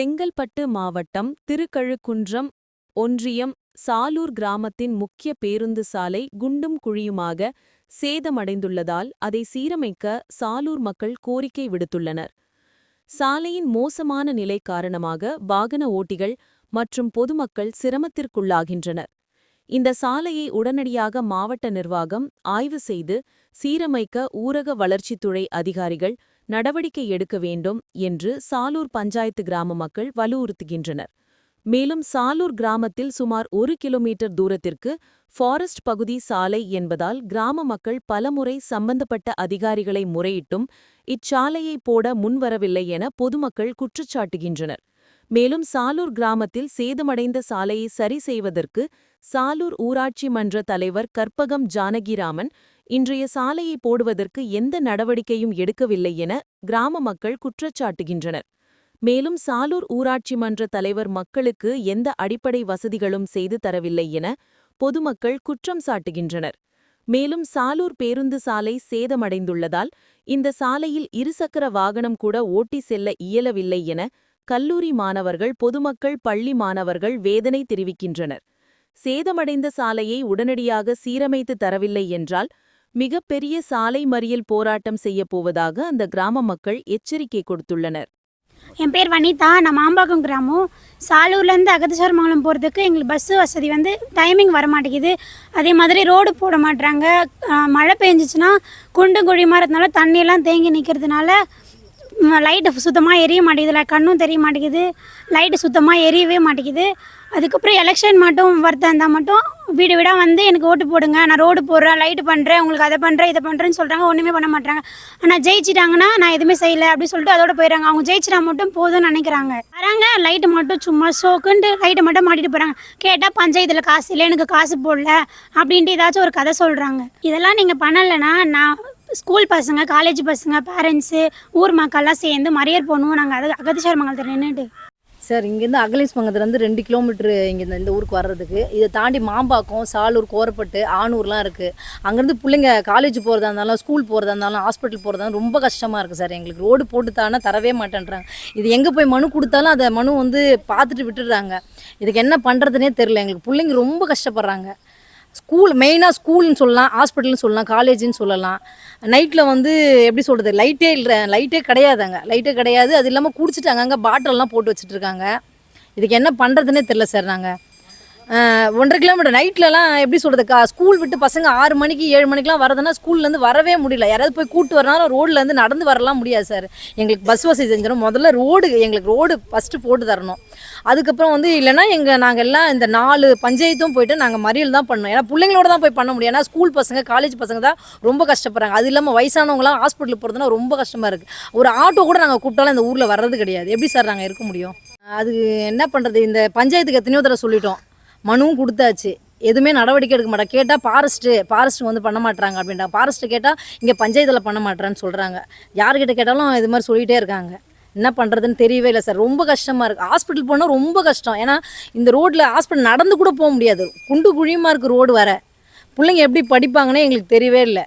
செங்கல்பட்டு மாவட்டம் திருக்கழுக்குன்றம் ஒன்றியம் சாலூர் கிராமத்தின் முக்கிய பேருந்து சாலை குண்டும் குழியுமாக சேதமடைந்துள்ளதால் அதை சீரமைக்க சாலூர் மக்கள் கோரிக்கை விடுத்துள்ளனர். சாலையின் மோசமான நிலை காரணமாக வாகன ஓட்டிகள் மற்றும் பொதுமக்கள் சிரமத்திற்குள்ளாகின்றனர். இந்த சாலையை உடனடியாக மாவட்ட நிர்வாகம் ஆய்வு செய்து சீரமைக்க ஊரக வளர்ச்சித்துறை அதிகாரிகள் நடவடிக்கை எடுக்க வேண்டும் என்று சாலூர் பஞ்சாயத்து கிராம மக்கள் வலியுறுத்துகின்றனர். மேலும் சாலூர் கிராமத்தில் சுமார் ஒரு கிலோமீட்டர் தூரத்திற்கு ஃபாரஸ்ட் பகுதி சாலை என்பதால் கிராம மக்கள் பலமுறை சம்பந்தப்பட்ட அதிகாரிகளை முறையிட்டும் இச்சாலையை போட முன்வரவில்லை என பொதுமக்கள் குற்றச்சாட்டுகின்றனர். மேலும் சாலூர் கிராமத்தில் சேதமடைந்த சாலையை சரி செய்வதற்கு சாலூர் ஊராட்சி மன்ற தலைவர் கற்பகம் ஜானகிராமன் இன்றைய சாலையை போடுவதற்கு எந்த நடவடிக்கையும் எடுக்கவில்லை என கிராம மக்கள் குற்றச்சாட்டுகின்றனர். மேலும் சாலூர் ஊராட்சி மன்ற தலைவர் மக்களுக்கு எந்த அடிப்படை வசதிகளும் செய்து தரவில்லை என பொதுமக்கள் குற்றம் சாட்டுகின்றனர். மேலும் சாலூர் பேருந்து சாலை சேதமடைந்துள்ளதால் இந்த சாலையில் இருசக்கர வாகனம் கூட ஓட்டி செல்ல இயலவில்லை என கல்லூரி மாணவர்கள் பொதுமக்கள் பள்ளி மாணவர்கள் வேதனை தெரிவிக்கின்றனர். சேதமடைந்த சாலையை உடனடியாக சீரமைத்து தரவில்லை என்றால் மிகப்பெரிய சாலை மறியல் போராட்டம் செய்யப்போவதாக அந்த கிராம மக்கள் எச்சரிக்கை கொடுத்துள்ளனர். என் பேர் வனிதா. நான் மாம்பாக்கம் கிராமம். சாலூர்லேருந்து அகதசாரமங்கலம் போகிறதுக்கு எங்களுக்கு பஸ்ஸு வசதி வந்து டைமிங் வர மாட்டேங்குது அதே மாதிரி ரோடு போட மாட்டுறாங்க மழை பெஞ்சிச்சுன்னா குண்டும் குழி இருந்தனால தண்ணியெல்லாம் தேங்கி நிற்கிறதுனால லைட்டு சுத்தமாக எரிய மாட்டேங்குது கண்ணும் தெரிய மாட்டேங்குது. லைட்டு சுத்தமாக எரியவே மாட்டேங்குது. அதுக்கப்புறம் எலெக்ஷன் மட்டும் வருத்தம் இருந்தால் மட்டும் வீடு வீடாக வந்து எனக்கு ஓட்டு போடுங்க. நான் ரோடு போடுறேன் லைட்டு பண்ணுறேன் உங்களுக்கு அதை பண்ணுறேன் இதை பண்ணுறேன்னு சொல்கிறாங்க ஒன்றுமே பண்ண மாட்டாங்க ஆனால் ஜெயிச்சிட்டாங்கன்னா நான் எதுவுமே செய்யலை அப்படின்னு சொல்லிட்டு அதோட போயிடுறாங்க. அவங்க ஜெயிச்சிட்டா மட்டும் போதும்னு நினைக்கிறாங்க. வராங்க லைட்டு மட்டும் சும்மா ஷோக்குன்ட்டு லைட்டை மட்டும் மாட்டிட்டு போகிறாங்க கேட்டால் பஞ்சாயத்தில் காசு இல்லை எனக்கு காசு போடல அப்படின்ட்டு ஏதாச்சும் ஒரு கதை சொல்கிறாங்க இதெல்லாம் நீங்கள் பண்ணலைன்னா நான் ஸ்கூல் பசங்க காலேஜ் பசங்க பேரண்ட்ஸு ஊர் மக்கள்லாம் சேர்ந்து மறையர் போகணும் நாங்கள் அது அகதிசார மங்கலத்தில் நின்றுட்டு சார் இங்கேருந்து அகலேஷ் பங்கத்துலேருந்து ரெண்டு கிலோமீட்ரு இங்கே இந்த இந்த ஊருக்கு வர்றதுக்கு. இதை தாண்டி மாம்பாக்கம் சாலூர் கோரப்பட்டு ஆனூர்லாம் இருக்குது அங்கேருந்து பிள்ளைங்க காலேஜ் போகிறதா இருந்தாலும் ஸ்கூல் போகிறதா இருந்தாலும் ஹாஸ்பிட்டல் போகிறதா இருந்தாலும் ரொம்ப கஷ்டமாக இருக்குது சார். எங்களுக்கு ரோடு போட்டு தானே தரவே மாட்டேன்றாங்க. இது எங்கே போய் மனு கொடுத்தாலும் அதை மனு வந்து பார்த்துட்டு விட்டுடுறாங்க. இதுக்கு என்ன பண்ணுறதுனே தெரில எங்களுக்கு பிள்ளைங்க ரொம்ப கஷ்டப்படுறாங்க. ஸ்கூல் மெயினாக ஸ்கூல்னு சொல்லலாம் ஹாஸ்பிட்டல்னு சொல்லலாம் காலேஜ்னு சொல்லலாம். நைட்டில் வந்து எப்படி சொல்கிறது லைட்டே இல்லை லைட்டே கிடையாது அங்கே லைட்டே கிடையாது. அது இல்லாமல் குடிச்சிட்டு அங்கங்கே பாட்டிலெலாம் போட்டு வச்சுட்ருக்காங்க இதுக்கு என்ன பண்ணுறதுனே தெரில சார் நாங்கள் ஒன்றரை கிலோமீட்டர் நைட்லலாம் எப்படி சொல்கிறதுக்கா ஸ்கூல் விட்டு பசங்க ஆறு மணிக்கு ஏழு மணிக்கெலாம் வரதுன்னா ஸ்கூல்லேருந்து வரவே முடியல. யாராவது போய் கூட்டு வரனாலும் ரோட்லேருந்து நடந்து வரலாம் முடியாது சார் எங்களுக்கு பஸ் வசதி செஞ்சிடும் முதல்ல ரோடு எங்களுக்கு ரோடு ஃபஸ்ட்டு போட்டு தரணும். அதுக்கப்புறம் வந்து இல்லைன்னா எங்கள் நாங்கள் எல்லாம் இந்த நாலு பஞ்சாயத்தும் போயிட்டு நாங்கள் மறியல் தான் பண்ணோம் ஏன்னா பிள்ளைங்களோட தான் போய் பண்ண முடியும். ஏன்னா ஸ்கூல் பசங்க காலேஜ் பசங்க தான் ரொம்ப கஷ்டப்படுறாங்க. அது இல்லாமல் வயசானவங்களாம் ஹாஸ்பிட்டலுக்கு போகிறதுனா ரொம்ப கஷ்டமாக இருக்குது ஒரு ஆட்டோ கூட நாங்கள் கூப்பிட்டாலும் இந்த ஊரில் வர்றது கிடையாது. எப்படி சார் நாங்கள் இருக்க முடியும்? அது என்ன பண்ணுறது இந்த பஞ்சாயத்துக்கு எத்தனையோ தடவை சொல்லிட்டோம். மனுவும் கொடுத்தாச்சு. எதுவுமே நடவடிக்கை எடுக்க மாட்டேன் கேட்டால் ஃபாரஸ்ட்டு ஃபாரஸ்ட் வந்து பண்ண மாட்டாங்க அப்படின்றாங்க ஃபாரஸ்ட்டு கேட்டால் இங்கே பஞ்சாயத்தில் பண்ண மாட்டேறான்னு சொல்கிறாங்க யார்கிட்ட கேட்டாலும் இது மாதிரி சொல்லிகிட்டே இருக்காங்க. என்ன பண்ணுறதுன்னு தெரியவே இல்லை சார். ரொம்ப கஷ்டமாக இருக்குது ஹாஸ்பிட்டல் போனால் ரொம்ப கஷ்டம். ஏன்னா இந்த ரோட்டில் ஹாஸ்பிட்டல் நடந்து கூட போக முடியாது. குண்டு குழியுமாக இருக்குது ரோடு வர பிள்ளைங்க எப்படி படிப்பாங்கன்னே எங்களுக்கு தெரியவே இல்லை.